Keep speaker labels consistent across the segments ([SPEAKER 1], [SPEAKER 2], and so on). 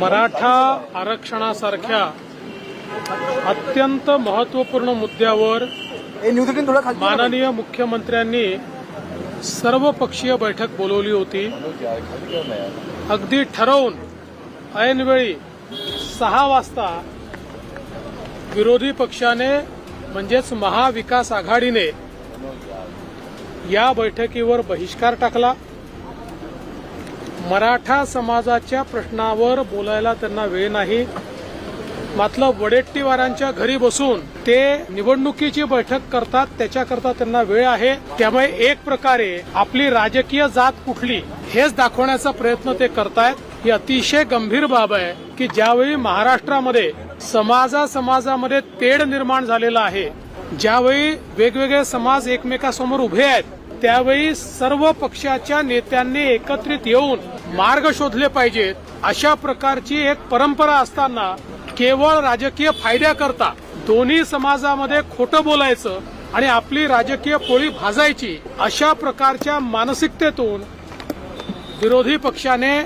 [SPEAKER 1] मराठा आरक्षणासारख्या अत्यंत महत्त्वपूर्ण मुद्द्यावर माननीय मुख्यमंत्र्यांनी सर्वपक्षीय बैठक बोलवली होती. अगदी ठरवून ऐनवेळी सहा वाजता विरोधी पक्षाने म्हणजेच महाविकास आघाडीने या बैठकीवर बहिष्कार टाकला. मराठा समाजाच्या प्रश्नावर बोलायला त्यांना वेळ नाही. मात्र वडेट्टीवारांच्या घरी बसून ते निवडणुकीची बैठक करतात त्याच्याकरता त्यांना वेळ आहे. त्यामुळे एक प्रकारे आपली राजकीय जात कुठली हेच दाखवण्याचा प्रयत्न ते करतायत. ही अतिशय गंभीर बाब आहे की ज्यावेळी महाराष्ट्रामध्ये समाजा समाजामध्ये तेढ निर्माण झालेला आहे ज्यावेळी वेगवेगळे समाज एकमेकासमोर उभे आहेत त्यावेळी सर्व पक्षाच्या नेत्यांनी एकत्रित येऊन मार्ग शोधले पाहिजेत. अशा प्रकारची एक परंपरा असताना केवळ राजकीय फायद्याकरता दोन्ही समाजामध्ये खोटं बोलायचं आणि आपली राजकीय पोळी भाजायची अशा प्रकारच्या मानसिकतेतून विरोधी पक्षाने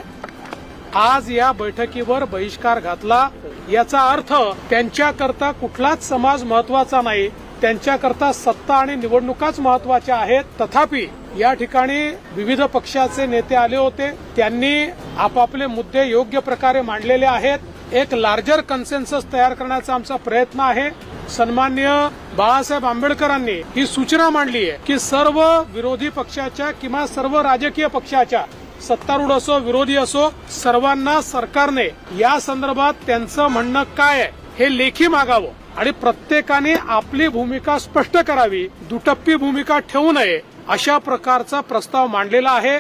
[SPEAKER 1] आज या बैठकीवर बहिष्कार घातला. याचा अर्थ त्यांच्याकरता कुठलाच समाज महत्त्वाचा नाही. त्यांच्याकरता सत्ता आणि निवडणुकाच महत्त्वाच्या आहेत. तथापि या ठिकाणी विविध पक्षाचे नेते आले होते. त्यांनी आपापले मुद्दे योग्य प्रकारे मांडलेले आहेत. एक लार्जर कन्सेन्सस तयार करण्याचा आमचा प्रयत्न आहे. सन्मान्य बाळासाहेब आंबेडकरांनी ही सूचना मांडली आहे की सर्व विरोधी पक्षाच्या किंवा सर्व राजकीय पक्षाच्या सत्तारूढ असो विरोधी असो सर्वांना सरकारने या संदर्भात त्यांचं म्हणणं काय आहे हे लेखी मागावं. आणि प्रत्येकाने आपली भूमिका स्पष्ट करावी दुटप्पी भूमिका ठेवू नये अशा प्रकारचा प्रस्ताव मांडलेला आहे.